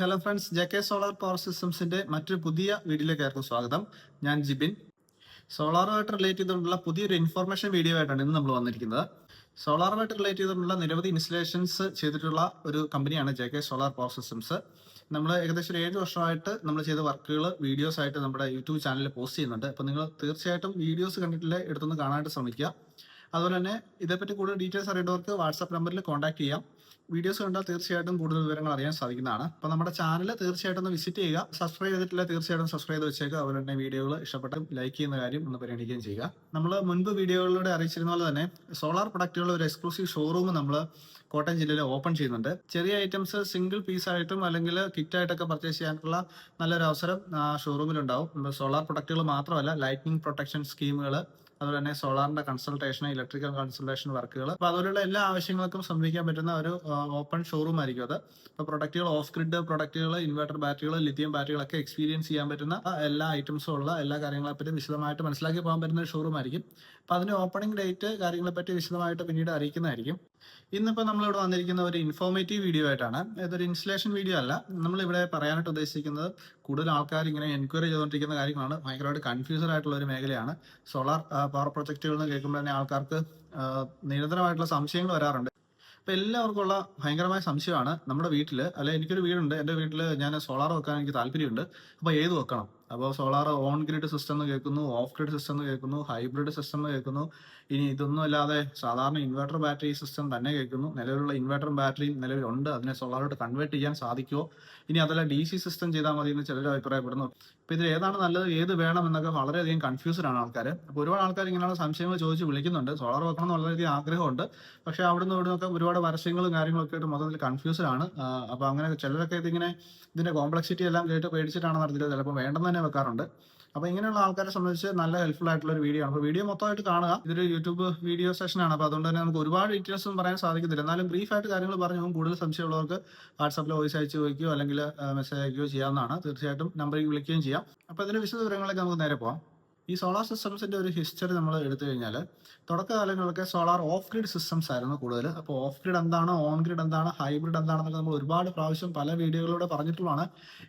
Hello friends J K solar power സിസ്റ്റംസിന്റെ മറ്റൊരു പുതിയ വീഡിയോയിലേക്ക് ആർക്കും സ്വാഗതം. ഞാൻ ജിബിൻ. സോളാറുമായിട്ട് റിലേറ്റ് ചെയ്തുകൊണ്ടുള്ള പുതിയൊരു ഇൻഫർമേഷൻ വീഡിയോ ആയിട്ടാണ് ഇന്ന് നമ്മൾ വന്നിരിക്കുന്നത്. സോളാറുമായിട്ട് റിലേറ്റ് ചെയ്തുകൊണ്ടുള്ള നിരവധി ഇൻസ്റ്റലേഷൻസ് ചെയ്തിട്ടുള്ള ഒരു കമ്പനിയാണ് J K solar power systems. നമ്മൾ ഏകദേശം ഒരു ഏഴ് വർഷമായിട്ട് നമ്മൾ ചെയ്ത വർക്കുകൾ വീഡിയോസ് ആയിട്ട് നമ്മുടെ യൂട്യൂബ് ചാനലിൽ പോസ്റ്റ് ചെയ്യുന്നുണ്ട്. അപ്പോൾ നിങ്ങൾ തീർച്ചയായിട്ടും വീഡിയോസ് കണ്ടിട്ടില്ല? എടുത്തൊന്ന് കാണാനായിട്ട് ശ്രമിക്കുക. അതുപോലെ തന്നെ ഇതേപ്പറ്റി കൂടുതൽ ഡീറ്റെയിൽസ് അറിയേണ്ടവർക്ക് വാട്സാപ്പ് നമ്പറിൽ കോൺടാക്ട് ചെയ്യാം. വീഡിയോസ് കണ്ടാൽ തീർച്ചയായിട്ടും കൂടുതൽ വിവരങ്ങൾ അറിയാൻ സാധിക്കുന്നതാണ്. അപ്പോൾ നമ്മുടെ ചാനൽ തീർച്ചയായിട്ടും ഒന്ന് വിസിറ്റ് ചെയ്യുക. സബ്സ്ക്രൈബ് ചെയ്തിട്ടില്ല തീർച്ചയായിട്ടും സബ്സ്ക്രൈബ് ചെയ്ത് വെച്ചേക്കുക. അതുപോലെ തന്നെ വീഡിയോകൾ ഇഷ്ടപ്പെട്ട് ലൈക്ക് ചെയ്യുന്ന കാര്യം ഒന്ന് പരിഗണിക്കുകയും ചെയ്യുക. നമ്മൾ മുൻപ് വീഡിയോകളിലൂടെ അറിയിച്ചിരുന്ന പോലെ തന്നെ സോളാർ പ്രൊഡക്റ്റുകളുടെ ഒരു എക്സ്ക്ലൂസീവ് ഷോറൂം നമ്മൾ കോട്ടയം ജില്ലയിൽ ഓപ്പൺ ചെയ്യുന്നുണ്ട്. ചെറിയ ഐറ്റംസ് സിംഗിൾ പീസ് ആയിട്ടും അല്ലെങ്കിൽ കിറ്റ് ആയിട്ടൊക്കെ പർച്ചേസ് ചെയ്യാനുള്ള നല്ലൊരു അവസരം ഷോറൂമിൽ ഉണ്ടാവും. സോളാർ പ്രൊഡക്റ്റുകൾ മാത്രമല്ല ലൈറ്റിംഗ് പ്രൊട്ടക്ഷൻ സ്കീമുകൾ അതുപോലെ തന്നെ സോളാറിന്റെ കൺസൾട്ടേഷൻ ഇലക്ട്രിക്കൽ കൺസൾട്ടേഷൻ വർക്കുകൾ അപ്പോൾ അതുപോലുള്ള എല്ലാ ആവശ്യങ്ങൾക്കും സംഭവിക്കാൻ പറ്റുന്ന ഒരു ഓപ്പൺ ഷോറൂം ആയിരിക്കും അത്. അപ്പോൾ പ്രൊഡക്റ്റുകൾ ഓഫ് ഗ്രിഡ് പ്രൊഡക്റ്റുകൾ ഇൻവെർട്ടർ ബാറ്ററികൾ ലിഥിയം ബാറ്ററികളൊക്കെ എക്സ്പീരിയൻസ് ചെയ്യാൻ പറ്റുന്ന എല്ലാ ഐറ്റംസും ഉള്ള എല്ലാ കാര്യങ്ങളെപ്പറ്റി വിശദമായിട്ട് മനസ്സിലാക്കി പോകാൻ പറ്റുന്ന ഷോറൂം ആയിരിക്കും. അപ്പോൾ അതിന്റെ ഓപ്പണിംഗ് ഡേറ്റ് കാര്യങ്ങളെ പറ്റി വിശദമായിട്ട് പിന്നീട് അറിയിക്കുന്നതായിരിക്കും. ഇന്നിപ്പോൾ നമ്മളിവിടെ വന്നിരിക്കുന്ന ഒരു ഇൻഫോർമേറ്റീവ് വീഡിയോ ആയിട്ടാണ്. ഇതൊരു ഇൻസ്റ്റലേഷൻ വീഡിയോ അല്ല. നമ്മളിവിടെ പറയാനായിട്ട് ഉദ്ദേശിക്കുന്നത് കൂടുതൽ ആൾക്കാർ ഇങ്ങനെ എൻക്വയറി ചെയ്തുകൊണ്ടിരിക്കുന്ന കാര്യങ്ങളാണ്. ഭയങ്കരമായിട്ട് കൺഫ്യൂസഡ് ആയിട്ടുള്ള ഒരു മേഖലയാണ്. സോളാർ പവർ പ്രൊജക്റ്റുകൾ എന്ന് കേൾക്കുമ്പോൾ തന്നെ ആൾക്കാർക്ക് നിരന്തരമായിട്ടുള്ള സംശയങ്ങൾ വരാറുണ്ട്. അപ്പൊ എല്ലാവർക്കും ഉള്ള ഭയങ്കരമായ സംശയമാണ് നമ്മുടെ വീട്ടിൽ അല്ലെ എനിക്കൊരു വീടുണ്ട്. എന്റെ വീട്ടിൽ ഞാൻ സോളാർ വെക്കാൻ എനിക്ക് താല്പര്യമുണ്ട്. അപ്പോൾ ഏത് വെക്കണം? അപ്പോൾ സോളാർ ഓൺ ഗ്രിഡ് സിസ്റ്റം എന്ന് കേൾക്കുന്നു ഓഫ് ഗ്രിഡ് സിസ്റ്റം എന്ന് കേൾക്കുന്നു ഹൈബ്രിഡ് സിസ്റ്റം എന്ന് കേൾക്കുന്നു. ഇനി ഇതൊന്നും അല്ലാതെ സാധാരണ ഇൻവെർട്ടർ ബാറ്ററി സിസ്റ്റം തന്നെ കേൾക്കുന്നു. നിലവിലുള്ള ഇൻവെർട്ടറും ബാറ്ററിയും നിലവിലുണ്ട്. അതിനെ സോളാറോട്ട് കൺവേർട്ട് ചെയ്യാൻ സാധിക്കുമോ ഇനി അതല്ല ഡി സി സിസ്റ്റം ചെയ്താൽ മതി എന്ന് ചിലർ അഭിപ്രായപ്പെടുന്നു. അപ്പൊ ഇതിൽ ഏതാണ് നല്ലത് ഏത് വേണം എന്നൊക്കെ വളരെയധികം കൺഫ്യൂസ്ഡ് ആണ് ആൾക്കാർ അപ്പോൾ ഒരുപാട് ആൾക്കാർ ഇങ്ങനെയുള്ള സംശയങ്ങൾ ചോദിച്ച് വിളിക്കുന്നുണ്ട്. സോളാർ വെക്കണം എന്ന് വളരെയധികം ആഗ്രഹമുണ്ട്. പക്ഷെ അവിടുന്ന് ഇവിടുന്നൊക്കെ ഒരുപാട് പരസ്യങ്ങളും കാര്യങ്ങളൊക്കെ ആയിട്ട് മൊത്തത്തിൽ കൺഫ്യൂസ്ഡ് ആണ്. അപ്പോൾ അങ്ങനെ ചിലരൊക്കെ ഇതിങ്ങനെ ഇതിന്റെ കോംപ്ലക്സിറ്റി എല്ലാം കേട്ട് പേടിച്ചിട്ടാണ് നടത്തിയത്. ചിലപ്പോൾ വേണ്ടെന്ന് തന്നെ വെക്കാറുണ്ട്. അപ്പൊ ഇങ്ങനെയുള്ള ആൾക്കാരെ സംബന്ധിച്ച് നല്ല ഹെൽപ്ഫുൾ ആയിട്ടുള്ള ഒരു വീഡിയോ ആണ്. അപ്പോൾ വീഡിയോ മൊത്തമായിട്ട് കാണുക. ഇതൊരു യൂട്യൂബ് വീഡിയോ സെഷനാണ് അപ്പോൾ അതുകൊണ്ട് തന്നെ നമുക്ക് ഒരുപാട് ഡീറ്റെയിൽസ് ഒന്നും പറയാൻ സാധിക്കത്തില്ല. എന്നാലും ബ്രീഫ് ആയിട്ട് കാര്യങ്ങൾ പറഞ്ഞു കൂടുതൽ സംശയമുള്ളവർക്ക് വാട്സാപ്പിൽ വോയിസ് അയച്ച് ചോദിക്കുകയോ അല്ലെങ്കിൽ മെസ്സേജ് അയക്കുകയോ ചെയ്യാവുന്നതാണ്. തീർച്ചയായിട്ടും നമ്പറിൽ വിളിക്കുകയും ചെയ്യാം. അപ്പോൾ ഇതിന്റെ വിശദ വിവരങ്ങളിലേക്ക് നമുക്ക് നേരെ പോകാം ഈ സോളാർ സിസ്റ്റംസിന്റെ ഒരു ഹിസ്റ്ററി നമ്മൾ എടുത്തു കഴിഞ്ഞാൽ തുടക്കകാലങ്ങളിലൊക്കെ സോളാർ ഓഫ് ഗ്രിഡ് സിസ്റ്റംസ് ആയിരുന്നു കൂടുതൽ അപ്പോൾ ഓഫ് ഗ്രിഡ് എന്താണ് ഓൺ ഗ്രിഡ് എന്താണ് ഹൈബ്രിഡ് എന്താണെന്നൊക്കെ നമ്മൾ ഒരുപാട് പ്രാവശ്യം പല വീഡിയോകളിലൂടെ പറഞ്ഞിട്ടുള്ളതാണ്.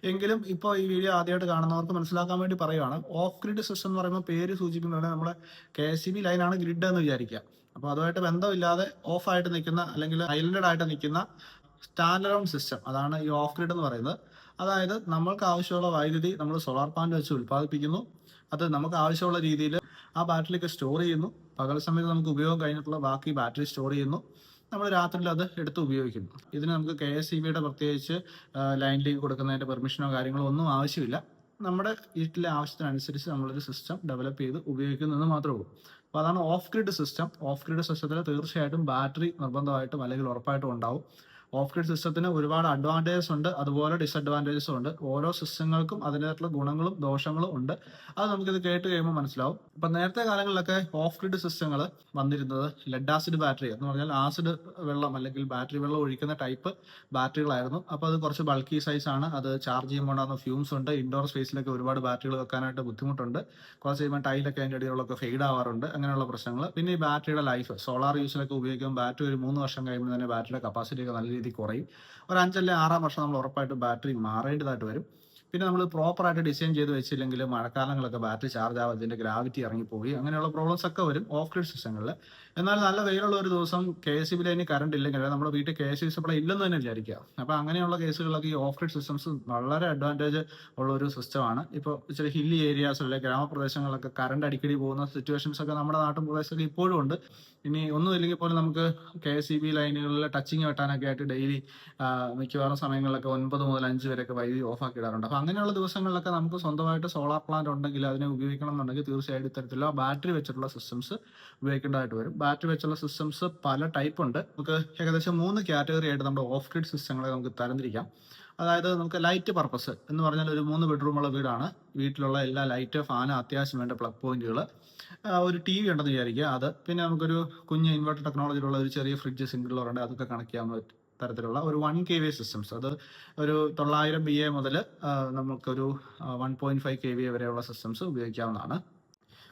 എങ്കിലും ഇപ്പോൾ ഈ വീഡിയോ ആദ്യമായിട്ട് കാണുന്നവർക്ക് മനസ്സിലാക്കാൻ വേണ്ടി പറയുകയാണ് ഓഫ് ഗ്രിഡ് സിസ്റ്റം എന്ന് പറയുമ്പോൾ പേര് സൂചിപ്പിക്കുന്നത് നമ്മുടെ കെ എസ് സി ബി ലൈനാണ് ഗ്രിഡ് എന്ന് വിചാരിക്കുക. അപ്പോൾ അതുമായിട്ട് ബന്ധമില്ലാതെ ഓഫ് ആയിട്ട് നിൽക്കുന്ന അല്ലെങ്കിൽ ഐലൻഡഡ് ആയിട്ട് നിൽക്കുന്ന സ്റ്റാൻഡ് അലോൺ സിസ്റ്റം അതാണ് ഈ ഓഫ് ഗ്രിഡ് എന്ന് പറയുന്നത്. അതായത് നമ്മൾക്ക് ആവശ്യമുള്ള വൈദ്യുതി നമ്മൾ സോളാർ പ്ലാന്റ് വെച്ച് ഉൽപ്പാദിപ്പിക്കുന്നു. അത് നമുക്ക് ആവശ്യമുള്ള രീതിയിൽ ആ ബാറ്ററിയൊക്കെ സ്റ്റോർ ചെയ്യുന്നു. പകൽ സമയത്ത് നമുക്ക് ഉപയോഗം കഴിഞ്ഞിട്ടുള്ള ബാക്കി ബാറ്ററി സ്റ്റോർ ചെയ്യുന്നു. നമ്മൾ രാത്രിയിൽ അത് എടുത്ത് ഉപയോഗിക്കുന്നു. ഇതിന് നമുക്ക് കെ എസ് ഇ ബിയുടെ പ്രത്യേകിച്ച് ലൈനിലേക്ക് കൊടുക്കുന്നതിന്റെ പെർമിഷനോ കാര്യങ്ങളോ ഒന്നും ആവശ്യമില്ല. നമ്മുടെ വീട്ടിലെ ആവശ്യത്തിനനുസരിച്ച് നമ്മളൊരു സിസ്റ്റം ഡെവലപ്പ് ചെയ്ത് ഉപയോഗിക്കുന്നതെന്ന് മാത്രമേ ഉള്ളൂ. അപ്പോൾ അതാണ് off grid system off grid സിസ്റ്റത്തിൽ തീർച്ചയായിട്ടും ബാറ്ററി നിർബന്ധമായിട്ടും അല്ലെങ്കിൽ ഉറപ്പായിട്ടും ഉണ്ടാവും. ഓഫ് ഗ്രിഡ് സിസ്റ്റത്തിന് ഒരുപാട് അഡ്വാന്റേജസ് ഉണ്ട് അതുപോലെ ഡിസഡ്വാന്റേജസും ഉണ്ട്. ഓരോ സിസ്റ്റങ്ങൾക്കും അതിന്റെതായിട്ടുള്ള ഗുണങ്ങളും ദോഷങ്ങളും ഉണ്ട്. അത് നമുക്കിത് കേട്ട് കഴിയുമ്പോൾ മനസ്സിലാവും. ഇപ്പം നേരത്തെ കാലങ്ങളിലൊക്കെ ഓഫ് ഗ്രിഡ് സിസ്റ്റങ്ങൾ വന്നിരുന്നത് ലെഡ് ആസിഡ് ബാറ്ററി എന്ന് പറഞ്ഞാൽ ആസിഡ് വെള്ളം അല്ലെങ്കിൽ ബാറ്ററി വെള്ളം ഒഴിക്കുന്ന ടൈപ്പ് ബാറ്ററികളായിരുന്നു അപ്പോൾ അത് കുറച്ച് ബൾക്കി സൈസ് ആണ്. അത് ചാർജ് ചെയ്യുമ്പോൾ ഉണ്ടാകുന്ന ഫ്യൂംസ് ഉണ്ട്. ഇൻഡോർ സ്പേസിലൊക്കെ ഒരുപാട് ബാറ്ററികൾ വെക്കാനായിട്ട് ബുദ്ധിമുട്ടുണ്ട്. കുറച്ച് കഴിയുമ്പോൾ ടൈലൊക്കെ അതിന്റെ ഇടയിലൊക്കെ ഫെയ്ഡ് ആവാറുണ്ട്. അങ്ങനെയുള്ള പ്രശ്നങ്ങൾ പിന്നെ ഈ ബാറ്ററിയുടെ ലൈഫ് സോളാർ യൂസിലൊക്കെ ഉപയോഗിക്കുമ്പോൾ ബാറ്ററി ഒരു മൂന്ന് വർഷം കഴിയുമ്പോൾ തന്നെ ബാറ്ററിയുടെ കപ്പാസിറ്റി ഒക്കെ നല്ല രീതിയിൽ കുറയും. ഒരു അഞ്ചല്ല ആറാം വർഷം നമ്മൾ ഉറപ്പായിട്ട് ബാറ്ററി മാറേണ്ടതായിട്ട് വരും. പിന്നെ നമ്മൾ പ്രോപ്പറായിട്ട് ഡിസൈൻ ചെയ്ത് വെച്ചില്ലെങ്കിൽ മഴക്കാലങ്ങളൊക്കെ ബാറ്ററി ചാർജ് ആവാതെ ഇതിന്റെ ഗ്രാവിറ്റി ഇറങ്ങിപ്പോയി. അങ്ങനെയുള്ള പ്രോബ്ലംസ് ഒക്കെ വരും ഓഫ് ഗ്രിഡ് സിസ്റ്റങ്ങളിൽ എന്നാൽ നല്ല വെയിലുള്ള ഒരു ദിവസം കെ എസ് ബിയിൽ അതിന് കറണ്ട് ഇല്ലെങ്കിൽ നമ്മുടെ വീട്ടിൽ കെ എസ് സി സപ്ലൈ ഇല്ലെന്ന് തന്നെ വിചാരിക്കുക. അപ്പൊ അങ്ങനെയുള്ള കേസുകളിലൊക്കെ ഈ ഓഫ് ഗ്രിഡ് സിസ്റ്റംസ് വളരെ അഡ്വാന്റേജ് ഉള്ള ഒരു സിസ്റ്റമാണ് ഇപ്പോൾ ഇച്ചിരി ഹില്ലി ഏരിയാസ് അല്ലെങ്കിൽ ഗ്രാമപ്രദേശങ്ങളിലൊക്കെ കറണ്ട് അടിക്കടി പോകുന്ന സിറ്റുവേഷൻസ് ഒക്കെ നമ്മുടെ നാട്ടിൻ പ്രദേശത്തൊക്കെ ഇപ്പോഴും ഉണ്ട്. ഇനി ഒന്നും ഇല്ലെങ്കിൽ പോലും നമുക്ക് കെ എസ് ഇ ബി ലൈനുകളിൽ ടച്ചിങ് വെട്ടാനൊക്കെ ആയിട്ട് ഡെയിലി മിക്കവാറും സമയങ്ങളിലൊക്കെ ഒൻപത് മുതൽ അഞ്ച് വരെയൊക്കെ വൈദ്യുതി ഓഫ് ആക്കി ഇടാറുണ്ട് അപ്പോൾ അങ്ങനെയുള്ള ദിവസങ്ങളിലൊക്കെ നമുക്ക് സ്വന്തമായിട്ട് സോളാർ പ്ലാന്റ് ഉണ്ടെങ്കിൽ അതിനെ ഉപയോഗിക്കണം എന്നുണ്ടെങ്കിൽ തീർച്ചയായിട്ടും ഇത്തരത്തിലുള്ള ബാറ്ററി വെച്ചിട്ടുള്ള സിസ്റ്റംസ് ഉപയോഗിക്കേണ്ടതായിട്ട് വരും. ബാറ്ററി വെച്ചുള്ള സിസ്റ്റംസ് പല ടൈപ്പ് ഉണ്ട്. നമുക്ക് ഏകദേശം മൂന്ന് കാറ്റഗറി ആയിട്ട് നമ്മുടെ ഓഫ് ഗ്രിഡ് സിസ്റ്റങ്ങളെ നമുക്ക് തരംതിരിക്കാം. അതായത് നമുക്ക് ലൈറ്റ് പർപ്പസ് എന്ന് പറഞ്ഞാൽ ഒരു മൂന്ന് ബെഡ്റൂമുള്ള വീടാണ്. വീട്ടിലുള്ള എല്ലാ ലൈറ്റ് ഫാന് അത്യാവശ്യം വേണ്ട പ്ലഗ് പോയിന്റുകൾ ഒരു ടി വി ഉണ്ടെന്ന് വിചാരിക്കുക. അത് പിന്നെ നമുക്കൊരു കുഞ്ഞ് ഇൻവെർട്ടർ ടെക്നോളജിയിലുള്ള ഒരു ചെറിയ ഫ്രിഡ്ജ് സിംഗിൾ ഉണ്ട്. അതൊക്കെ കണക്ട് ചെയ്യാവുന്ന തരത്തിലുള്ള ഒരു വൺ കെ വി സിസ്റ്റംസ് അത് ഒരു തൊള്ളായിരം ബി എ മുതൽ നമുക്കൊരു one point five K V വരെയുള്ള സിസ്റ്റംസ് ഉപയോഗിക്കാവുന്നതാണ്.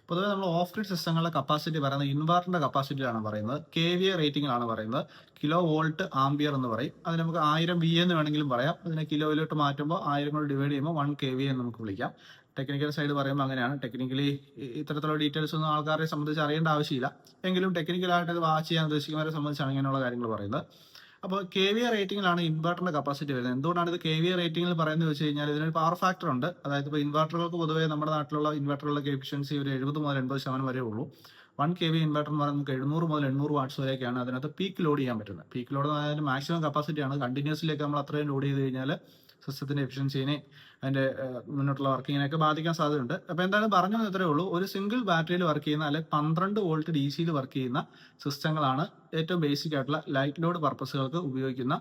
പൊതുവെ നമ്മൾ ഓഫ് ഗ്രിഡ് സിസ്റ്റങ്ങളുടെ കപ്പാസിറ്റി പറയുന്നത് ഇൻവെർട്ടറിന്റെ കപ്പാസിറ്റിയാണ് പറയുന്നത്. കെ വി എ റേറ്റിംഗിലാണ് പറയുന്നത്. കിലോ വോൾട്ട് ആംബിയർ എന്ന് പറയും. അതിന് നമുക്ക് ആയിരം വി എന്ന് വേണമെങ്കിലും പറയാം. അതിനെ കിലോയിലോട്ട് മാറ്റുമ്പോൾ ആയിരം കൊണ്ട് ഡിവൈഡ് ചെയ്യുമ്പോൾ വൺ കെ വി എന്ന് നമുക്ക് വിളിക്കാം. ടെക്നിക്കൽ സൈഡ് പറയുമ്പോൾ അങ്ങനെയാണ്. ടെക്നിക്കലി ഇത്തരത്തിലുള്ള ഡീറ്റെയിൽസ് ഒന്നും ആൾക്കാരെ സംബന്ധിച്ച് അറിയേണ്ട ആവശ്യമില്ല. എങ്കിലും ടെക്നിക്കലായിട്ട് ഇത് വാച്ച് ചെയ്യാൻ ഉദ്ദേശിക്കുന്നവരെ സംബന്ധിച്ചാണ് ഇങ്ങനെയുള്ള കാര്യങ്ങൾ പറയുന്നത്. അപ്പോൾ കെ വി എ റേറ്റിംഗിലാണ് ഇൻവെർട്ടറിന്റെ കപ്പാസിറ്റി വരുന്നത്. എന്തുകൊണ്ടാണ് ഇത് കെ വി എ റേറ്റിംഗിൽ പറയുന്നത് വെച്ച് കഴിഞ്ഞാൽ ഇതിനൊരു പവർ ഫാക്ടർ ഉണ്ട്. അതായത് ഇപ്പോൾ ഇൻവെർട്ടറുകൾക്ക് പൊതുവേ നമ്മുടെ നാട്ടിലുള്ള ഇൻവെർട്ടറുകളുടെ എഫിഷ്യൻസി ഒരു എഴുപത് മുതൽ എൺപത് ശതമാനം വരെ ഉള്ളൂ. വൺ കെ വി ഇൻവെർട്ടർ എന്ന് പറയുന്നത് നമുക്ക് എഴുന്നൂറ് മുതൽ എണ്ണൂറ് വാട്ട്സ് വരെയൊക്കെയാണ് അതിനകത്ത് പീക്ക് ലോഡ് ചെയ്യാൻ പറ്റുന്നത്. പീക്ക് ലോഡ് എന്ന് പറഞ്ഞാൽ മാക്സിമം കപ്പാസിറ്റിയാണ് കണ്ടിന്യൂസിലേക്ക് നമ്മൾ അത്രയും ലോഡ് ചെയ്ത് കഴിഞ്ഞാൽ സിസ്റ്റത്തിന്റെ എഫിഷ്യൻസിനെ അതിന്റെ മുന്നോട്ടുള്ള വർക്കിങ്ങിനെയൊക്കെ ബാധിക്കാൻ സാധ്യതയുണ്ട്. അപ്പോൾ എന്തായാലും പറഞ്ഞു ഇത്രേ ഉള്ളൂ. ഒരു സിംഗിൾ ബാറ്ററിയിൽ വർക്ക് ചെയ്യുന്ന അല്ലെങ്കിൽ പന്ത്രണ്ട് വോൾട്ട് ഡി സിയിൽ വർക്ക് ചെയ്യുന്ന സിസ്റ്റങ്ങളാണ് ഏറ്റവും ബേസിക് ആയിട്ടുള്ള ലൈറ്റ് ലോഡ് പർപ്പസുകൾക്ക് ഉപയോഗിക്കുന്ന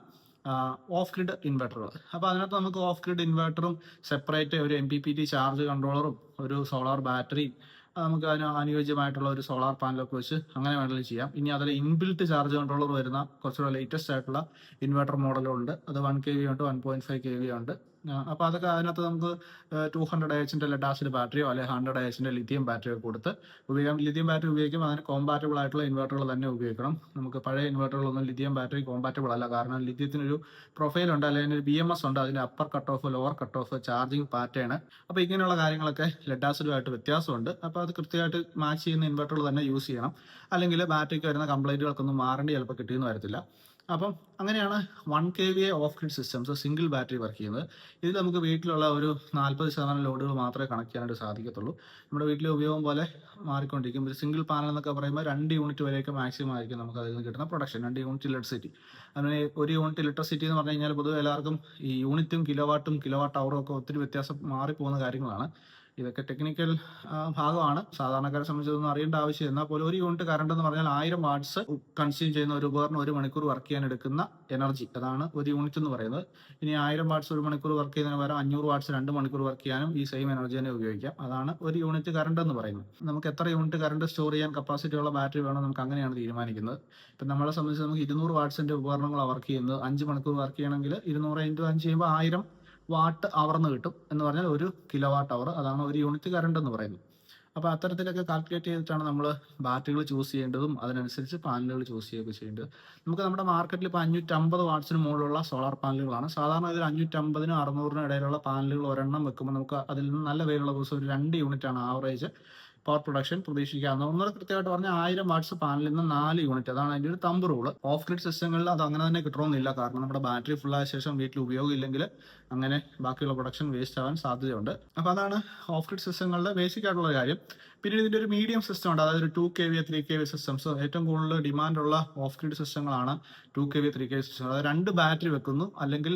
ഓഫ് ഗ്രിഡ് ഇൻവെർട്ടറുകൾ. അപ്പോൾ അതിനകത്ത് നമുക്ക് ഓഫ് ഗ്രിഡ് ഇൻവെർട്ടറും സെപ്പറേറ്റ് ഒരു M P P T charge കൺട്രോളറും ഒരു സോളാർ ബാറ്ററിയും നമുക്ക് അതിന് അനുയോജ്യമായിട്ടുള്ള ഒരു സോളാർ പാനലൊക്കെ വെച്ച് അങ്ങനെ വേണമെങ്കിലും ചെയ്യാം. ഇനി അതിൽ ഇൻബിൽറ്റ് ചാർജ് കൺട്രോളർ വരുന്ന കുറച്ചുകൂടെ ലേറ്റസ്റ്റ് ആയിട്ടുള്ള ഇൻവെർട്ടർ മോഡലുണ്ട്. അത് വൺ കെ വി ഉണ്ട് one point five K V ഉണ്ട്. അപ്പോൾ അതൊക്കെ അതിനകത്ത് നമുക്ക് ടു ഹൺഡ്രഡ് എച്ചിന്റെ ലെഡ് ആസിഡ് ബാറ്ററിയോ അല്ലെങ്കിൽ ഹൺഡ്രഡ് എച്ചിന്റെ ലിഥിയം ബാറ്ററിയോ കൊടുത്ത് ഉപയോഗിക്കാം. ലിഥിയം ബാറ്ററി ഉപയോഗിക്കുമ്പോൾ അതിന് കോമ്പാറ്റബിൾ ആയിട്ടുള്ള ഇൻവെർട്ടറുകൾ തന്നെ ഉപയോഗിക്കണം. നമുക്ക് പഴയ ഇൻവെർട്ടറുകളൊന്നും ലിഥിയം ബാറ്ററി കോമ്പാറ്റബിൾ അല്ല. കാരണം ലിഥിയത്തിനൊരു പ്രൊഫൈൽ ഉണ്ട് അല്ലെങ്കിൽ ഒരു ബി എം എസ് ഉണ്ട് അതിന്റെ upper cut off lower cut off charging pattern അപ്പോൾ ഇങ്ങനെയുള്ള കാര്യങ്ങളൊക്കെ ലെഡ് ആസിഡുമായിട്ട് വ്യത്യാസമുണ്ട്. അപ്പോൾ അത് കൃത്യമായിട്ട് മാച്ച് ചെയ്യുന്ന ഇൻവെർട്ടറുകൾ തന്നെ യൂസ് ചെയ്യണം. അല്ലെങ്കിൽ ബാറ്ററിക്ക് വരുന്ന കംപ്ലൈന്റുകൾക്കൊന്നും മാറേണ്ടി ചിലപ്പോൾ കിട്ടിയെന്ന് വരത്തില്ല. അപ്പം അങ്ങനെയാണ് one K V off grid systems single battery work ചെയ്യുന്നത്. ഇതിൽ നമുക്ക് വീട്ടിലുള്ള ഒരു നാൽപ്പത് ശതമാനം ലോഡുകൾ മാത്രമേ കണക്ട് ചെയ്യാനായിട്ട് സാധിക്കത്തുള്ളൂ. നമ്മുടെ വീട്ടിലെ ഉപയോഗം പോലെ മാറിക്കൊണ്ടിരിക്കും. ഒരു സിംഗിൾ പാനൽ എന്നൊക്കെ പറയുമ്പോൾ രണ്ട് യൂണിറ്റ് വരെയൊക്കെ മാക്സിമം ആയിരിക്കും നമുക്ക് അതിൽ നിന്ന് കിട്ടുന്ന പ്രൊഡക്ഷൻ രണ്ട് യൂണിറ്റ് ഇലക്ട്രിസിറ്റി അങ്ങനെ ഒരു യൂണിറ്റ് ഇലക്ട്രിസിറ്റി എന്ന് പറഞ്ഞു കഴിഞ്ഞാൽ പൊതുവെ എല്ലാവർക്കും ഈ യൂണിറ്റും കിലോ വാട്ടും കിലോ വാട്ട് അവറും ഒക്കെ ഒത്തിരി വ്യത്യാസം മാറിപ്പോകുന്ന കാര്യങ്ങളാണ്. ഇതൊക്കെ ടെക്നിക്കൽ ഭാഗമാണ്. സാധാരണക്കാരെ സംബന്ധിച്ചൊന്നും അറിയേണ്ട ആവശ്യം. എന്നാൽ പോലും ഒരു യൂണിറ്റ് കറണ്ട് എന്ന് പറഞ്ഞാൽ ആയിരം വാട്ട്സ് കൺസ്യൂം ചെയ്യുന്ന ഒരു ഉപകരണം ഒരു മണിക്കൂർ വർക്ക് ചെയ്യാൻ എടുക്കുന്ന എനർജി അതാണ് ഒരു യൂണിറ്റ് എന്ന് പറയുന്നത്. ഇനി ആയിരം വാട്ട്സ് ഒരു മണിക്കൂർ വർക്ക് ചെയ്യുന്നതിന് പകരം അഞ്ഞൂറ് വാട്ട്സ് രണ്ട് മണിക്കൂർ വർക്ക് ചെയ്യാനും ഈ സെയിം എനർജി തന്നെ ഉപയോഗിക്കാം. അതാണ് ഒരു യൂണിറ്റ് കറണ്ട് എന്ന് പറയുന്നത്. നമുക്ക് എത്ര യൂണിറ്റ് കറണ്ട് സ്റ്റോർ ചെയ്യാൻ കപ്പാസിറ്റി ഉള്ള ബാറ്ററി വേണം നമുക്ക് അങ്ങനെയാണ് തീരുമാനിക്കുന്നത്. ഇപ്പം നമ്മളെ സംബന്ധിച്ച് നമുക്ക് ഇരുന്നൂറ് വാട്ട്സിന്റെ ഉപകരണങ്ങളാണ് വർക്ക് ചെയ്യുന്നത്. അഞ്ച് മണിക്കൂർ വർക്ക് ചെയ്യണമെങ്കിൽ ഇരുന്നൂറ് ഇന്റു അഞ്ച് ചെയ്യുമ്പോൾ ആയിരം വാട്ട് അവർന്ന് കിട്ടും എന്ന് പറഞ്ഞാൽ ഒരു കിലോ വാട്ട് അവർ അതാണ് ഒരു യൂണിറ്റ് കറണ്ട് എന്ന് പറയുന്നത്. അപ്പോൾ അത്തരത്തിലൊക്കെ കാൽക്കുലേറ്റ് ചെയ്തിട്ടാണ് നമ്മൾ ബാറ്ററികൾ ചൂസ് ചെയ്യേണ്ടതും അതിനനുസരിച്ച് പാനലുകൾ ചൂസ് ചെയ്യുകയൊക്കെ ചെയ്യേണ്ടത്. നമുക്ക് നമ്മുടെ മാർക്കറ്റിൽ ഇപ്പോൾ അഞ്ഞൂറ്റമ്പത് വാട്ട്സിന് മുകളിലുള്ള സോളാർ പാനലുകളാണ് സാധാരണ ഇതിൽ അഞ്ഞൂറ്റമ്പതിനും അറുന്നൂറിനും ഇടയിലുള്ള പാനലുകൾ ഒരെണ്ണം വെക്കുമ്പോൾ നമുക്ക് അതിൽ നിന്ന് നല്ല വെയിലുള്ള ദിവസം ഒരു രണ്ട് യൂണിറ്റ് ആണ് ആവറേജ് പവർ പ്രൊഡക്ഷൻ പ്രതീക്ഷിക്കാവുന്ന ഒന്നുകൂടെ കൃത്യമായിട്ട് പറഞ്ഞ ആയിരം വാട്ട്സ് പാനലിൽ നിന്ന് നാല് യൂണിറ്റ് അതാണ് അതിന്റെ ഒരു തമ്പ് റൂൾ ഓഫ് ഗ്രിഡ് സിസ്റ്റങ്ങളിൽ അത് അങ്ങനെ തന്നെ കിട്ടണമെന്നില്ല. കാരണം നമ്മുടെ ബാറ്ററി ഫുൾ ആയ ശേഷം വീട്ടിൽ ഉപയോഗമില്ലെങ്കിൽ അങ്ങനെ ബാക്കിയുള്ള പ്രൊഡക്ഷൻ വേസ്റ്റ് ആവാൻ സാധ്യതയുണ്ട്. അപ്പോൾ അതാണ് ഓഫ് ഗ്രിഡ് സിസ്റ്റങ്ങളുടെ ബേസിക് ആയിട്ടുള്ള കാര്യം. പിന്നീട് ഇതിന്റെ ഒരു മീഡിയം സിസ്റ്റം ഉണ്ട്. അതായത് ഒരു two K V three K V systems ഏറ്റവും കൂടുതൽ ഡിമാൻഡുള്ള off grid സിസ്റ്റങ്ങളാണ് two K V three K V system അതായത് രണ്ട് ബാറ്ററി വെക്കുന്നു. അല്ലെങ്കിൽ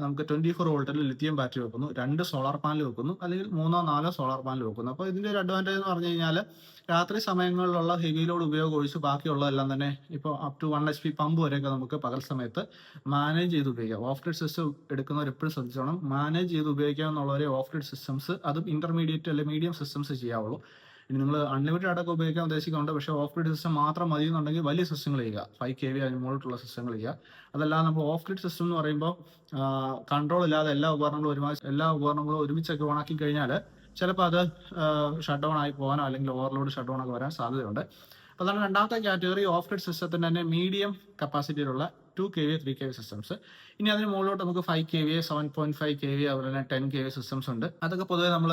നമുക്ക് ട്വന്റി ഫോർ വോൾട്ടിൽ ലിഥിയം ബാറ്ററി വെക്കുന്നു. രണ്ട് സോളാർ പാനൽ വെക്കുന്നു. അല്ലെങ്കിൽ മൂന്നോ നാലോ സോളാർ പാനൽ വെക്കുന്നു. അപ്പോൾ ഇതിന്റെ ഒരു അഡ്വാന്റേജ് എന്ന് പറഞ്ഞു കഴിഞ്ഞാൽ രാത്രി സമയങ്ങളിലുള്ള ഹെവി ലോഡ് ഉപയോഗം ഒഴിച്ച് ബാക്കിയുള്ളതെല്ലാം തന്നെ ഇപ്പോൾ up to one H P pump വരെയൊക്കെ നമുക്ക് പകൽ സമയത്ത് മാനേജ് ചെയ്ത് ഉപയോഗിക്കാം. ഓഫ് ഗ്രിഡ് സിസ്റ്റം എടുക്കുന്നവർ എപ്പോഴും ശ്രദ്ധിച്ചോണം. മാനേജ് ചെയ്ത് ഉപയോഗിക്കാം എന്നുള്ളവരെ ഓഫ് ഗ്രിഡ് സിസ്റ്റംസ് അതും ഇന്റർമീഡിയറ്റ് അല്ലെങ്കിൽ മീഡിയം സിസ്റ്റംസ് ചെയ്യാവുള്ളൂ. ഇനി നിങ്ങൾ അൺലിമിറ്റഡ് ആയിട്ടൊക്കെ ഉപയോഗിക്കാൻ ഉദ്ദേശിക്കുന്നുണ്ട്. പക്ഷേ ഓഫ് ഗ്രിഡ് സിസ്റ്റം മാത്രം മതി എന്നുണ്ടെങ്കിൽ വലിയ സിസ്റ്റങ്ങൾ ചെയ്യുക. ഫൈവ് കെ വി അതിന് സിസ്റ്റങ്ങൾ ചെയ്യുക. അതല്ലാതെ നമ്മൾ ഓഫ് ഗ്രിഡ് സിസ്റ്റം എന്ന് പറയുമ്പോൾ കൺട്രോൾ ഇല്ലാതെ എല്ലാ ഉപകരണങ്ങളും ഒരുമിച്ച് എല്ലാ ഉപകരണങ്ങളും ഒരുമിച്ചൊക്കെ ഓണാക്കി കഴിഞ്ഞാൽ ചിലപ്പോൾ അത് ഷട്ട് ഡൗൺ ആയി പോകാനോ അല്ലെങ്കിൽ ഓവർലോഡ് ഷട്ട് ഡൗൺ ഒക്കെ വരാൻ സാധ്യതയുണ്ട്. അപ്പോൾ അതാണ് രണ്ടാമത്തെ കാറ്റഗറി ഓഫ് ഗ്രിഡ് സിസ്റ്റത്തിന് തന്നെ medium കപ്പാസിറ്റിയിലുള്ള two K V three K V systems ഇനി അതിന് മുകളിലോട്ട് നമുക്ക് five K V seven point five K V അതുപോലെ തന്നെ ടെൻ കെ വി സിസ്റ്റംസ് ഉണ്ട്. അതൊക്കെ പൊതുവേ നമ്മൾ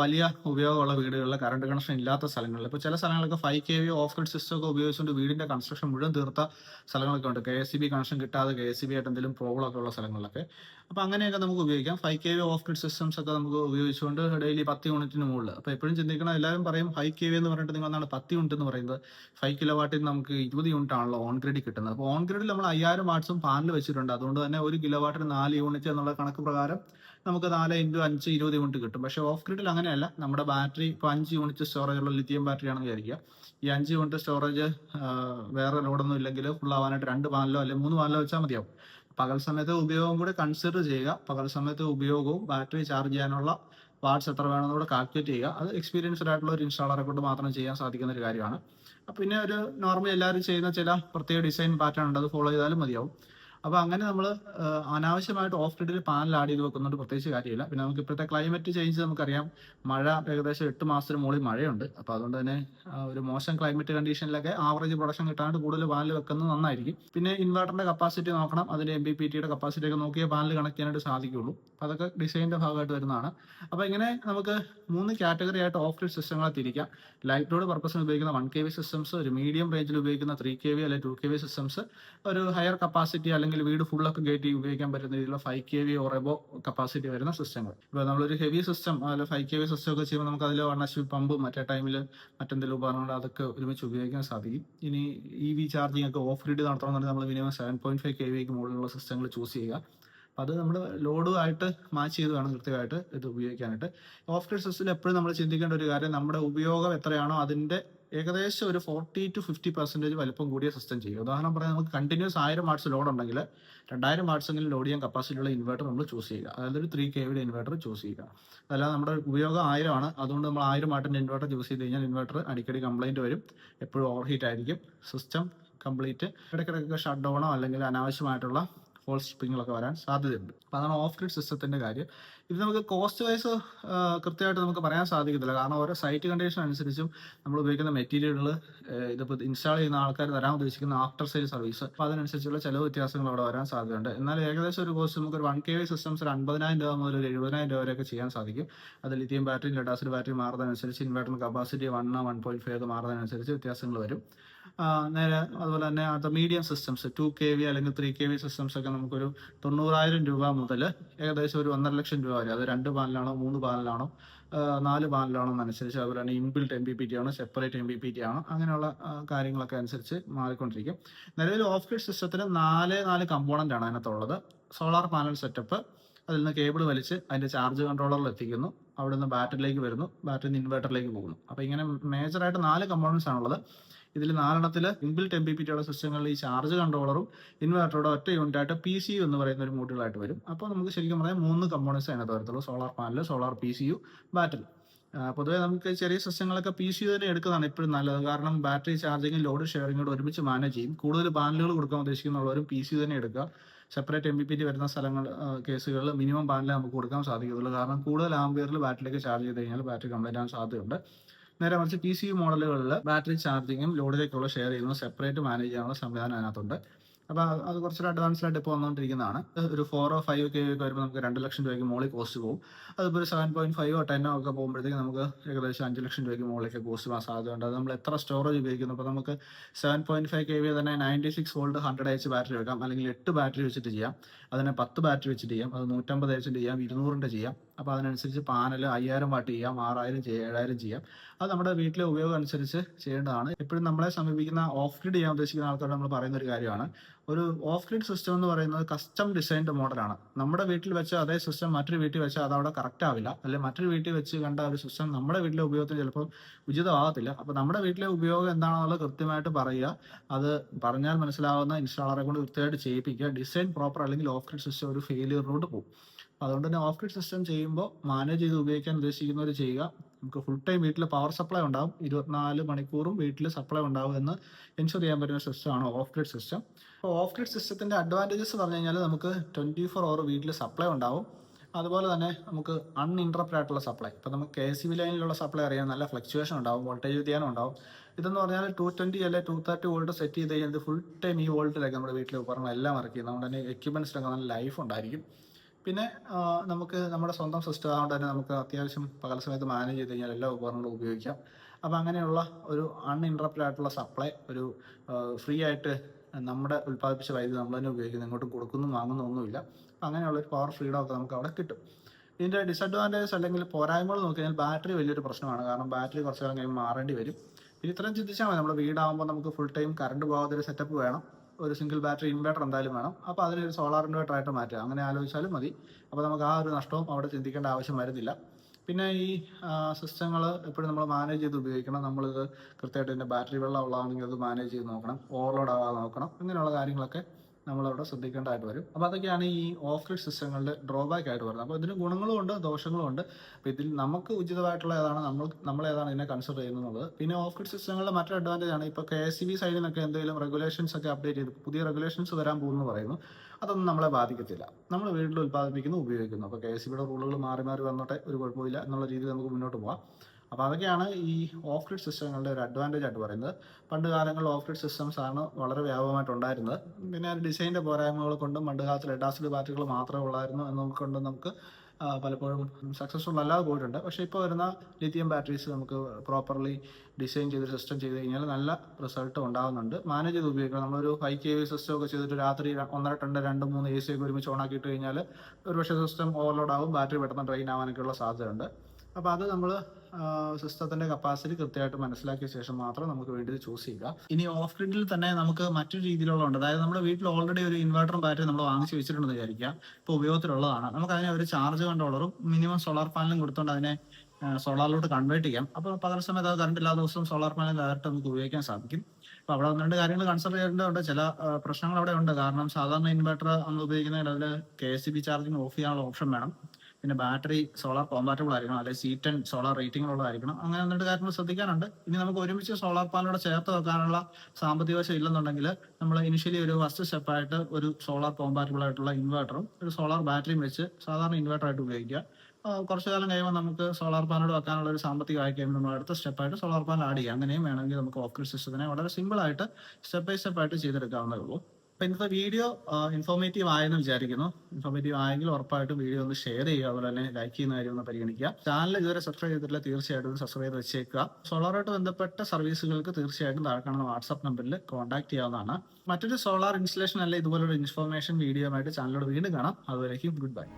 വലിയ ഉപയോഗമുള്ള വീടുകളിൽ കറണ്ട് കണക്ഷൻ ഇല്ലാത്ത സ്ഥലങ്ങളിൽ. ഇപ്പോൾ ചില സ്ഥലങ്ങളൊക്കെ five K V off grid system ഒക്കെ ഉപയോഗിച്ചുകൊണ്ട് വീടിന്റെ കൺസ്ട്രക്ഷൻ മുഴുവൻ തീർത്ത സ്ഥലങ്ങളൊക്കെ ഉണ്ട്. കെ എസ് ബി കണക്ഷൻ കിട്ടാതെ കെ എസ് സി ബി ആയിട്ട് എന്തെങ്കിലും പ്രോബ്ലം ഒക്കെ ഉള്ള സ്ഥലങ്ങളിലൊക്കെ. അപ്പോൾ അങ്ങനെയൊക്കെ നമുക്ക് ഉപയോഗിക്കാം. Five K V off grid systems ഒക്കെ നമുക്ക് ഉപയോഗിച്ചുകൊണ്ട് ഡെയിലി പത്ത് യൂണിറ്റിന് മുകളിൽ അപ്പോൾ എപ്പോഴും ചിന്തിക്കണം എല്ലാവരും പറയും ഫൈവ് കെ വി എന്ന് പറഞ്ഞിട്ട് നിങ്ങൾ എന്താണ് പത്ത് യൂണിറ്റ് എന്ന് പറയുന്നത്? ഫൈവ് കിലോ വാട്ടിൽ നമുക്ക് ഇരുപത് യൂണിറ്റ് ആണല്ലോ ഓൺ ഗ്രിഡിൽ കിട്ടുന്നത്. അപ്പോൾ ഓൺ ഗ്രിഡിൽ നമ്മൾ അയ്യായിരം വാട്ട്സും പാനൽ വെച്ചിട്ടുണ്ട്. അതുകൊണ്ട് തന്നെ ഒരു കിലോ വാട്ടിന് നാല് യൂണിറ്റ് എന്നുള്ള കണക്ക് പ്രകാരം നമുക്ക് നാല് ഇന്റു അഞ്ച് ഇരുപത് യൂണിറ്റ് കിട്ടും. പക്ഷേ ഓഫ് ഗ്രിഡിൽ അങ്ങനെയല്ല. നമ്മുടെ ബാറ്ററി ഇപ്പോൾ അഞ്ച് യൂണിറ്റ് സ്റ്റോറേജ് ഉള്ള ലിഥിയം ബാറ്ററി ആണെന്ന് വിചാരിക്കുക ഈ അഞ്ച് യൂണിറ്റ് സ്റ്റോറേജ് വേറെ ലോഡൊന്നും ഇല്ലെങ്കിൽ ഫുൾ ആവാനായിട്ട് രണ്ട് പാനലോ അല്ലെങ്കിൽ മൂന്ന് പാനലോ വെച്ചാൽ മതിയാവും. പകൽ സമയത്ത് ഉപയോഗം കൂടെ കൺസിഡർ ചെയ്യുക. പകൽ സമയത്ത് ഉപയോഗവും ബാറ്ററി ചാർജ് ചെയ്യാനുള്ള വാട്ട്സ് എത്ര വേണമെന്ന് കൂടെ കാൽക്കുലേറ്റ് ചെയ്യുക. അത് എക്സ്പീരിയൻസ്ഡ് ആയിട്ടുള്ള ഒരു ഇൻസ്റ്റാളറെ കൊണ്ട് മാത്രം ചെയ്യാൻ സാധിക്കുന്ന ഒരു കാര്യമാണ്. പിന്നെ ഒരു നോർമൽ എല്ലാവരും ചെയ്യുന്ന ചില പ്രത്യേക ഡിസൈൻ പാറ്റേൺ ഉണ്ട്. അത് ഫോളോ ചെയ്താലും മതിയാവും. അപ്പോൾ അങ്ങനെ നമ്മൾ അനാവശ്യമായിട്ട് ഓഫ് ഗ്രിഡിൽ പാനൽ ആഡ് ചെയ്ത് വെക്കുന്നതുകൊണ്ട് പ്രത്യേകിച്ച് കാര്യമില്ല. പിന്നെ നമുക്ക് ഇപ്പോഴത്തെ ക്ലൈമറ്റ് ചേഞ്ച് നമുക്കറിയാം മഴ ഏകദേശം എട്ട് മാസത്തിന് മുകളിൽ മഴയുണ്ട്. അപ്പോൾ അതുകൊണ്ട് തന്നെ ഒരു മോശം ക്ലൈമറ്റ് കണ്ടീഷനിലൊക്കെ ആവറേജ് പ്രൊഡക്ഷൻ കിട്ടാണ്ട് കൂടുതൽ പാനൽ വെക്കുന്നത് നന്നായിരിക്കും. പിന്നെ ഇൻവെർട്ടറിന്റെ കപ്പാസിറ്റി നോക്കണം. അതിന്റെ എം ബി പി ടിയുടെ കപ്പാസിറ്റി ഒക്കെ നോക്കിയേ പാനൽ കണക്ട് ചെയ്യാനായിട്ട് സാധിക്കുള്ളൂ. അപ്പോൾ അതൊക്കെ ഡിസൈനിന്റെ ഭാഗമായിട്ട് വരുന്നതാണ്. അപ്പോൾ ഇങ്ങനെ നമുക്ക് മൂന്ന് കാറ്റഗറി ആയിട്ട് ഓഫ് ഗ്രിഡ് സിസ്റ്റങ്ങളെ തിരിക്കാം. ലൈറ്റ് ലോഡ് പർപ്പസിന് ഉപയോഗിക്കുന്ന വൺ കെ വി സിസ്റ്റംസ് ഒരു മീഡിയം റേഞ്ചിൽ ഉപയോഗിക്കുന്ന ത്രീ കെ വി അല്ലെങ്കിൽ ടു കെ വി സിസ്റ്റംസ് ഒരു ഹയർ കപ്പാസിറ്റി അല്ലെങ്കിൽ വീട് ഫുള്ളൊക്കെ കയറ്റി ഉപയോഗിക്കാൻ പറ്റുന്ന രീതിയിലുള്ള five K V or capacity വരുന്ന സിസ്റ്റങ്ങൾ ഇപ്പോൾ നമ്മളൊരു ഹെവി സിസ്റ്റം അല്ലെങ്കിൽ ഫൈവ് കെ വി സിസ്റ്റം ഒക്കെ ചെയ്യുമ്പോൾ നമുക്ക് അതിൽ എച്ച് പമ്പ് മറ്റേ ടൈമിൽ മറ്റെന്തെങ്കിലും ഉപകരണങ്ങൾ അതൊക്കെ ഒരുമിച്ച് ഉപയോഗിക്കാൻ സാധിക്കും. ഇനി ഇ വി ചാർജിങ് ഒക്കെ ഓഫ് ഗ്രിഡ് നടത്തണമെന്നുണ്ടെങ്കിൽ നമ്മൾ minimum seven point five K വിക്ക് മുകളിലുള്ള സിസ്റ്റങ്ങൾ ചൂസ് ചെയ്യുക. അത് നമ്മൾ ലോഡുമായിട്ട് മാച്ച് ചെയ്ത് വേണം കൃത്യമായിട്ട് ഇത് ഉപയോഗിക്കാനായിട്ട്. ഓഫ് ഗ്രിഡ് സിസ്റ്റത്തിൽ എപ്പോഴും നമ്മൾ ചിന്തിക്കേണ്ട ഒരു കാര്യം നമ്മുടെ ഉപയോഗം എത്രയാണോ അതിന്റെ ഏകദേശം ഒരു ഫോർട്ടി ടു ഫിഫ്റ്റി പെർസെന്റേജ് വലിപ്പം കൂടിയ സിസ്റ്റം ചെയ്യും ഉദാഹരണം പറയാൻ നമുക്ക് കണ്ടിന്യൂസ് ആയിരം വാട്ട്സ് ലോഡ് ഉണ്ടെങ്കിൽ രണ്ടായിരം വാട്ട്സ് എങ്കിലും ലോഡ് ചെയ്യാൻ കപ്പാസിറ്റിയുള്ള ഇൻവെർട്ടർ നമ്മൾ ചൂസ് ചെയ്യുക. അതായത് ഒരു ത്രീ കെ വിയുടെ ഇൻവെർട്ടർ ചൂസ് ചെയ്യുക. അതല്ലാതെ നമ്മുടെ ഉപയോഗം ആയിരം ആണ് അതുകൊണ്ട് നമ്മൾ ആയിരം വാട്ടിന്റെ ഇൻവെർട്ടർ ചൂസ് ചെയ്ത് കഴിഞ്ഞാൽ ഇൻവെർട്ടർ അടിക്കടി കംപ്ലൈന്റ് വരും. എപ്പോഴും ഓവർ ഹീറ്റ് ആയിരിക്കും. സിസ്റ്റം കംപ്ലീറ്റ് ഇടയ്ക്കിടയ്ക്കൊക്കെ ഷട്ട് ഡൗണോ അല്ലെങ്കിൽ അനാവശ്യമായിട്ടുള്ള ഫോൾസ് സ്പ്രിങ്ങുകളൊക്കെ വരാൻ സാധ്യതയുണ്ട്. അപ്പോൾ അതാണ് ഓഫ് ഗ്രിഡ് സിസ്റ്റത്തിന്റെ കാര്യം. ഇത് നമുക്ക് കോസ്റ്റ് വൈസ് കൃത്യമായിട്ട് നമുക്ക് പറയാൻ സാധിക്കത്തില്ല. കാരണം ഓരോ സൈറ്റ് കണ്ടീഷൻ അനുസരിച്ചും നമ്മൾ ഉപയോഗിക്കുന്ന മെറ്റീരിയലുകൾ ഇതിപ്പോൾ ഇൻസ്റ്റാൾ ചെയ്യുന്ന ആൾക്കാർ തരാൻ ഉദ്ദേശിക്കുന്ന ആഫ്റ്റർ സെയിൽ സർവീസ് അപ്പോൾ അതിനനുസരിച്ചുള്ള ചിലവ് വ്യത്യാസങ്ങൾ അവിടെ വരാൻ സാധ്യതയുണ്ട്. എന്നാൽ ഏകദേശം ഒരു കോസ്റ്റ് നമുക്ക് ഒരു വൺ കെ വി സിസ്റ്റംസ് ഒരു അൻപതിനായിരം രൂപ മുതൽ ഒരു എഴുപതിനായിരം രൂപ വരെയൊക്കെ ചെയ്യാൻ സാധിക്കും. അത് lithium battery lead acid battery മാറുന്നതനുസരിച്ച് ഇൻവെർട്ടറിന് capacity one one point five മാറുന്നതനുസരിച്ച് വ്യത്യാസങ്ങൾ വരും. നേരെ അതുപോലെ തന്നെ അത് medium systems two K V അല്ലെങ്കിൽ ത്രീ കെ വി സിസ്റ്റംസ് ഒക്കെ നമുക്കൊരു തൊണ്ണൂറായിരം രൂപ മുതൽ ഏകദേശം ഒരു ഒന്നര ലക്ഷം രൂപ വരെ. അത് രണ്ട് പാനലാണോ മൂന്ന് പാനലാണോ നാല് പാനലാണോ എന്നനുസരിച്ച് അതുപോലെ തന്നെ inbuilt M B P T ആണോ separate M B P T ആണോ. അങ്ങനെയുള്ള കാര്യങ്ങളൊക്കെ അനുസരിച്ച് മാറിക്കൊണ്ടിരിക്കും. നിലവിൽ ഓഫ് ഗ്രിഡ് സിസ്റ്റത്തിന് നാല് നാല് കമ്പോണന്റ് ആണ് അതിനകത്തുള്ളത്. സോളാർ പാനൽ സെറ്റപ്പ് അതിൽ നിന്ന് കേബിൾ വലിച്ച് അതിന്റെ ചാർജ് കൺട്രോളറിൽ എത്തിക്കുന്നു. അവിടെ നിന്ന് ബാറ്ററിയിലേക്ക് വരുന്നു. ബാറ്ററി ഇൻവെർട്ടറിലേക്ക് പോകുന്നു. അപ്പോൾ ഇങ്ങനെ മേജറായിട്ട് നാല് കമ്പോണൻസ് ആണുള്ളത്. ഇതിൽ നാലെണ്ണത്തിൽ ഇൻബിൽറ്റ് എം ബി പി ടിയുള്ള സിസ്റ്റങ്ങളിൽ ഈ ചാർജ് കൺട്രോളറും ഇൻവെർട്ടറുടെ ഒറ്റ യൂണിറ്റായിട്ട് പി സി യു എന്ന് പറയുന്ന ഒരു മോഡ്യൂളായിട്ട് വരും. അപ്പോൾ നമുക്ക് ശരിക്കും പറയാം മൂന്ന് കമ്പോണൻസ് അതിനകത്ത് വരത്തുള്ളൂ solar panel solar P C U battery പൊതുവെ നമുക്ക് ചെറിയ സിസ്റ്റങ്ങളൊക്കെ പി സി തന്നെ എടുക്കുന്നതാണ് എപ്പോഴും നല്ലത്. കാരണം ബാറ്ററി ചാർജിങ്ങും ലോഡ് ഷെയറിംഗ് കൂടെ ഒരുമിച്ച് മാനേജ് ചെയ്യും. കൂടുതൽ പാനലുകൾ കൊടുക്കാൻ ഉദ്ദേശിക്കുന്നുള്ളവരും പി സി തന്നെ എടുക്കുക. Separate M B P T വരുന്ന സ്ഥലങ്ങൾ കേസുകളിൽ മിനിമം പാനലേ നമുക്ക് കൊടുക്കാൻ സാധിക്കത്തുള്ളൂ. കാരണം കൂടുതൽ ആംബിയറിൽ ബാറ്ററിയിലേക്ക് ചാർജ് ചെയ്ത് കഴിഞ്ഞാൽ ബാറ്ററി കംപ്ലൈന്റ് ആകാൻ സാധ്യതയുണ്ട്. നേരെ മറിച്ച് പി സി യു മോഡലുകളിൽ ബാറ്ററി ചാർജിങ്ങും ലോഡിലേക്കുള്ള ഷെയർ ചെയ്യുന്നതും സെപ്പറേറ്റ് മാനേജ് ചെയ്യാനുള്ള സംവിധാനം അതിനകത്തുണ്ട്. അപ്പോൾ അത് കുറച്ചൊരു അഡ്വാൻസ്ഡ് ആയിട്ട് ഇപ്പോൾ വന്നുകൊണ്ടിരിക്കുന്നതാണ് ഒരു ഫോറോ ഫൈവ് കെ ഒക്കെ വരുമ്പോൾ നമുക്ക് രണ്ട് ലക്ഷം രൂപയ്ക്ക് മുകളിൽ കോസ്റ്റ് പോകും അതിപ്പോൾ സെവൻ പോയിന്റ് ഫൈവോ ടെന്നോ ഒക്കെ പോകുമ്പോഴത്തേക്ക് നമുക്ക് ഏകദേശം അഞ്ച് ലക്ഷം രൂപയ്ക്ക് മുകളിലേക്ക് കോസ്റ്റ് പോകാൻ സാധ്യതയുണ്ട് അത് നമ്മൾ എത്ര സ്റ്റോറേജ് ഉപയോഗിക്കുന്നു? അപ്പോൾ നമുക്ക് seven point five K V തന്നെ ninety six volt hundred H battery വെക്കാം. അല്ലെങ്കിൽ എട്ട് ബാറ്ററി വെച്ചിട്ട് ചെയ്യാം. അതിനെ പത്ത് ബാറ്ററി വെച്ചിട്ട് ചെയ്യാം. അത് നൂറ്റമ്പത് എച്ചിന്റെ ചെയ്യാം. ഇരുന്നൂറിന്റെ ചെയ്യാം. അപ്പോൾ അതിനനുസരിച്ച് പാനൽ അയ്യായിരം വാട്ട് ചെയ്യാം ആറായിരം ചെയ്യാം ഏഴായിരം ചെയ്യാം. അത് നമ്മുടെ വീട്ടിലെ ഉപയോഗം അനുസരിച്ച് ചെയ്യേണ്ടതാണ്. എപ്പോഴും നമ്മളെ സമീപിക്കുന്ന ഓഫ് ഗ്രിഡ് ചെയ്യാൻ ഉദ്ദേശിക്കുന്ന ആൾക്കാരോട് നമ്മൾ പറയുന്ന ഒരു കാര്യമാണ്. ഒരു ഓഫ് ഗ്രിഡ് സിസ്റ്റം എന്ന് പറയുന്നത് കസ്റ്റം ഡിസൈൻഡ് മോഡലാണ് നമ്മുടെ വീട്ടിൽ വെച്ച് അതേ സിസ്റ്റം മറ്റൊരു വീട്ടിൽ വെച്ചാൽ അത് അവിടെ കറക്റ്റ് ആവില്ല. അല്ലെങ്കിൽ മറ്റൊരു വീട്ടിൽ വെച്ച് കണ്ട ഒരു സിസ്റ്റം നമ്മുടെ വീട്ടിലെ ഉപയോഗത്തിന് ചിലപ്പോൾ ഉചിതമാകത്തില്ല. അപ്പോൾ നമ്മുടെ വീട്ടിലെ ഉപയോഗം എന്താണെന്നുള്ളത് കൃത്യമായിട്ട് പറയുക. അത് പറഞ്ഞാൽ മനസ്സിലാവുന്ന ഇൻസ്റ്റാളറെ കൊണ്ട് കൃത്യമായിട്ട് ചെയ്യിപ്പിക്കുക. ഡിസൈൻ പ്രോപ്പർ അല്ലെങ്കിൽ ഓഫ് ഗ്രിഡ് സിസ്റ്റം ഒരു ഫെയിലിയറിനോട് പോകും. അതുകൊണ്ട് തന്നെ ഓഫ് ഗ്രിഡ് സിസ്റ്റം ചെയ്യുമ്പോൾ മാനേജ് ചെയ്ത് ഉപയോഗിക്കാൻ ഉദ്ദേശിക്കുന്നവർ ചെയ്യുക. നമുക്ക് ഫുൾ ടൈം വീട്ടിൽ പവർ സപ്ലൈ ഉണ്ടാവും. ഇരുപത്തിനാല് മണിക്കൂറും വീട്ടിൽ സപ്ലൈ ഉണ്ടാവും എന്ന് എൻഷുർ ചെയ്യാൻ പറ്റുന്ന സിസ്റ്റമാണ് ഓഫ് ഗ്രിഡ് സിസ്റ്റം അപ്പോൾ ഓഫ് ഗ്രിഡ് സിസ്റ്റത്തിന്റെ അഡ്വാന്റേജസ് പറഞ്ഞു കഴിഞ്ഞാൽ നമുക്ക് ട്വന്റി ഫോർ അവർ വീട്ടിൽ സപ്ലൈ ഉണ്ടാവും. അതുപോലെ തന്നെ നമുക്ക് അൺഇൻട്രപ്റ്റ് ആയിട്ടുള്ള സപ്ലൈ ഇപ്പോൾ നമുക്ക് കെ സി ബി ലൈനിലുള്ള സപ്ലൈ അറിയാം. നല്ല ഫ്ലക്ച്വേഷൻ ഉണ്ടാവും. വോൾട്ടേജ് വ്യതിയാനം ഉണ്ടാവും. ഇതെന്ന് പറഞ്ഞാൽ ടു ട്വന്റി അല്ലെ ടു തേർട്ടി വോൾട്ട് സെറ്റ് ചെയ്ത് കഴിഞ്ഞാൽ ഫുൾ ടൈം ഈ വോൾട്ടിലൊക്കെ നമ്മുടെ വീട്ടിലെ ഉപകരണം എല്ലാം വർക്ക് അതുകൊണ്ട് തന്നെ എക്യുപ്മെന്റ്സിലൊക്കെ നല്ല ലൈഫ് ഉണ്ടായിരിക്കും. പിന്നെ നമുക്ക് നമ്മുടെ സ്വന്തം സിസ്റ്റം ആയതുകൊണ്ട് തന്നെ നമുക്ക് അത്യാവശ്യം പകൽ സമയത്ത് മാനേജ് ചെയ്ത് കഴിഞ്ഞാൽ എല്ലാ ഉപകരണങ്ങളും ഉപയോഗിക്കാം. അപ്പോൾ അങ്ങനെയുള്ള ഒരു അൺഇൻട്രപ്റ്റഡ് ആയിട്ടുള്ള സപ്ലൈ ഒരു ഫ്രീ ആയിട്ട് നമ്മുടെ ഉൽപ്പാദിപ്പിച്ച വൈദ്യുതി നമ്മൾ തന്നെ ഉപയോഗിക്കുന്നു. ഇങ്ങോട്ട് കൊടുക്കുന്നു വാങ്ങുന്നു ഒന്നുമില്ല. അങ്ങനെയുള്ള ഒരു പവർ ഫ്രീഡം ഒക്കെ നമുക്ക് അവിടെ കിട്ടും. ഇതിന്റെ ഡിസഡ്വാന്റേജസ് അല്ലെങ്കിൽ പോരായ്മകൾ നോക്കി കഴിഞ്ഞാൽ ബാറ്ററി വലിയൊരു പ്രശ്നമാണ്. കാരണം ബാറ്ററി കുറച്ച് കാലം കഴിയുമ്പോൾ മാറേണ്ടി വരും. പിന്നെ ഇത്രയും ചിന്തിച്ചാൽ മതി. നമ്മുടെ വീടാകുമ്പോൾ നമുക്ക് ഫുൾ ടൈം കറണ്ട് പോകാത്തൊരു സെറ്റപ്പ് വേണം. ഒരു സിംഗിൾ ബാറ്ററി ഇൻവേർട്ടർ എന്തായാലും വേണം. അപ്പോൾ അതിനൊരു സോളാർ ഇൻവേർട്ടർ ആയിട്ട് മാറ്റുക അങ്ങനെ ആലോചിച്ചാലും മതി. അപ്പോൾ നമുക്ക് ആ ഒരു നഷ്ടവും അവിടെ ചിന്തിക്കേണ്ട ആവശ്യം വരുന്നില്ല. പിന്നെ ഈ സിസ്റ്റങ്ങൾ എപ്പോഴും നമ്മൾ മാനേജ് ചെയ്ത് ഉപയോഗിക്കണം. നമ്മളിത് കൃത്യമായിട്ട് ഇതിന്റെ ബാറ്ററി വെള്ളം ഉള്ളതാണെങ്കിൽ അത് മാനേജ് ചെയ്ത് നോക്കണം. ഓവർലോഡ് ആവാതെ നോക്കണം. ഇങ്ങനെയുള്ള കാര്യങ്ങളൊക്കെ നമ്മളവിടെ ശ്രദ്ധിക്കേണ്ടതായിട്ട് വരും. അപ്പോൾ അതൊക്കെയാണ് ഈ ഓഫ് സിസ്റ്റങ്ങളുടെ ഡ്രോബാക്ക് ആയിട്ട് വരുന്നത്. അപ്പോൾ ഇതിന് ഗുണങ്ങളും ഉണ്ട് ദോഷങ്ങളും ഉണ്ട്. അപ്പോൾ ഇതിൽ നമുക്ക് ഉചിതമായിട്ടുള്ള ഏതാണ് നമ്മൾ നമ്മൾ ഏതാണ് ഇതിനെ കൺസിഡർ ചെയ്യുന്നത് പിന്നെ ഓഫ് ഗ്രിഡ് സിസ്റ്റങ്ങളുടെ മറ്റൊരു അഡ്വാന്റേജ് ആണ് ഇപ്പോൾ കെ എസ് സി ബി സൈഡിൽ നിന്നൊക്കെ എന്തെങ്കിലും റെഗുലേഷൻസ് ഒക്കെ അപ്ഡേറ്റ് ചെയ്ത് പുതിയ റെഗുലേഷൻസ് വരാൻ പോകുന്നു പറയുന്നു. അതൊന്നും നമ്മളെ ബാധിക്കത്തില്ല. നമ്മൾ വീട്ടിൽ ഉൽപ്പാദിപ്പിക്കുന്നു ഉപയോഗിക്കുന്നു. അപ്പോൾ കെ എസ് സി ബിയുടെ റൂളുകൾ മാറി മാറി വന്നോട്ടെ ഒരു കുഴപ്പമില്ല എന്നുള്ള രീതിയിൽ നമുക്ക് മുന്നോട്ട് പോകാം അപ്പോൾ അതൊക്കെയാണ് ഈ ഓഫ് ഗ്രിഡ് സിസ്റ്റങ്ങളുടെ ഒരു അഡ്വാന്റേജ് ആയിട്ട് പറയുന്നത്. പണ്ട് കാലങ്ങളിൽ ഓഫ് ഗ്രിഡ് സിസ്റ്റംസ് ആണ് വളരെ വ്യാപകമായിട്ട് ഉണ്ടായിരുന്നത്. പിന്നെ ഡിസൈന്റെ പോരായ്മകൾ കൊണ്ടും പണ്ട് കാലത്ത് ലെഡ് ആസിഡ് ബാറ്ററികൾ മാത്രമേ ഉള്ളായിരുന്നു എന്നുകൊണ്ട് നമുക്ക് പലപ്പോഴും സക്സസ്ഫുൾ അല്ലാതെ പോയിട്ടുണ്ട്. പക്ഷേ ഇപ്പോൾ വരുന്ന ലിത്തിയം ബാറ്ററീസ് നമുക്ക് പ്രോപ്പർലി ഡിസൈൻ ചെയ്ത് സിസ്റ്റം ചെയ്ത് കഴിഞ്ഞാൽ നല്ല റിസൾട്ട് ഉണ്ടാകുന്നുണ്ട് മാനേജ് ചെയ്ത് ഉപയോഗിക്കണം. നമ്മളൊരു ഹൈ കെ വി സിസ്റ്റം ഒക്കെ ചെയ്തിട്ട് രാത്രി ഒന്നര ടണ്ട് രണ്ട് മൂന്ന് എ സി ഒക്കെ ഒരുമിച്ച് ഓൺ ആക്കിയിട്ട് കഴിഞ്ഞാൽ ഒരുപക്ഷെ സിസ്റ്റം ഓവർലോഡ് ആവും ബാറ്ററി പെട്ടെന്ന് ഡ്രെയിൻ ആവാനൊക്കെയുള്ള സാധ്യതയുണ്ട്. അപ്പോൾ അത് നമ്മൾ സിസ്റ്റത്തിന്റെ കപ്പാസിറ്റി കൃത്യമായിട്ട് മനസ്സിലാക്കിയ ശേഷം മാത്രം നമുക്ക് വേണ്ടി ചൂസ് ചെയ്യുക. ഇനി ഓഫ് ഗ്രിഡിൽ തന്നെ നമുക്ക് മറ്റൊരു രീതിയിലുള്ള ഉണ്ട് അതായത് നമ്മുടെ വീട്ടിൽ ഓൾറെഡി ഒരു ഇൻവെർട്ടറും ബാറ്ററി നമ്മൾ വാങ്ങിച്ച് വെച്ചിട്ടുണ്ടെന്ന് വിചാരിക്കുക. ഇപ്പോൾ ഉപയോഗത്തിലുള്ളതാണ്. നമുക്ക് അതിനെ ഒരു ചാർജ് കൺട്രോളറും മിനിമം സോളാർ പാനലും കൊടുത്തുകൊണ്ട് അതിനെ സോളാറിലോട്ട് കൺവേർട്ട് ചെയ്യാം. അപ്പോൾ പകൽ സമയത്ത് അത് കറണ്ട് എല്ലാ ദിവസവും സോളാർ പാനൽ ഡയറക്റ്റ് നമുക്ക് ഉപയോഗിക്കാൻ സാധിക്കും. അപ്പോൾ അവിടെ ഒന്ന് രണ്ട് കാര്യങ്ങൾ കൺസിഡർ ചെയ്യേണ്ടതുണ്ട്. ചില പ്രശ്നങ്ങൾ അവിടെ ഉണ്ട്. കാരണം സാധാരണ ഇൻവെർട്ടർ നമ്മൾ ഉപയോഗിക്കുന്നതിൽ അതിൽ K S C B charging off ചെയ്യാനുള്ള ഓപ്ഷൻ വേണം. പിന്നെ ബാറ്ററി സോളാർ കോമ്പാറ്റബിൾ ആയിരിക്കണം. അല്ലെങ്കിൽ സി ടെൻ സോളാർ റേറ്റിംഗ് ഉള്ളതായിരിക്കണം അങ്ങനെ എന്നിട്ട് കാര്യങ്ങൾ ശ്രദ്ധിക്കാനുണ്ട്. ഇനി നമുക്ക് ഒരുമിച്ച് സോളാർ പാനലോടെ ചേർത്ത് വെക്കാനുള്ള സാമ്പത്തിക വശം ഇല്ലെന്നുണ്ടെങ്കിൽ നമ്മൾ ഇനിഷ്യലി ഒരു ഫസ്റ്റ് സ്റ്റെപ്പായിട്ട് ഒരു സോളാർ കോമ്പാറ്റബിൾ ആയിട്ടുള്ള ഇൻവേർട്ടറും ഒരു സോളാർ ബാറ്ററിയും വെച്ച് സാധാരണ ഇൻവെർട്ടർ ആയിട്ട് ഉപയോഗിക്കുക. കുറച്ചു കാലം കഴിയുമ്പോൾ നമുക്ക് സോളാർ പാനൽ വെക്കാനുള്ള ഒരു സാമ്പത്തികമായി കഴിയുമ്പോൾ നമ്മൾ അടുത്ത സ്റ്റെപ്പായിട്ട് സോളാർ പാനൽ ആഡ് ചെയ്യാം. അങ്ങനെയും വേണമെങ്കിൽ നമുക്ക് ഓഫ് സിസ്റ്റത്തിനെ വളരെ സിമ്പിൾ ആയിട്ട് സ്റ്റെപ്പ് ബൈ സ്റ്റെപ്പ് ആയിട്ട് ചെയ്തെടുക്കാവുന്നേ ഉള്ളൂ. അപ്പൊ ഇന്നത്തെ വീഡിയോ ഇൻഫോർമേറ്റീവ് ആയെന്ന് വിചാരിക്കുന്നു. ഇൻഫോർമേറ്റീവ് ആയെങ്കിൽ ഉറപ്പായിട്ടും വീഡിയോ ഒന്ന് ഷെയർ ചെയ്യുക അതുപോലെ തന്നെ ലൈക്ക് ചെയ്യുന്ന കാര്യം ഒന്ന് പരിഗണിക്കുക. ചാനൽ ഇതുവരെ സബ്സ്ക്രൈബ് ചെയ്തിട്ടില്ല തീർച്ചയായിട്ടും സബ്സ്ക്രൈബ് ചെയ്ത് വെച്ചേക്കുക സോളാറായിട്ട് ബന്ധപ്പെട്ട സർവീസുകൾക്ക് തീർച്ചയായിട്ടും താഴെ കാണുന്ന വാട്സ്ആപ്പ് നമ്പറിൽ കോൺടാക്ട് ചെയ്യാവുന്നതാണ്. മറ്റൊരു സോളാർ ഇൻസ്റ്റലേഷൻ അല്ലെ ഇതുപോലൊരു ഇൻഫോർമേഷൻ വീഡിയോ ആയിട്ട് ചാനലിലൂടെ വീണ്ടും കാണാം. അതുവരേക്കും ഗുഡ് ബൈ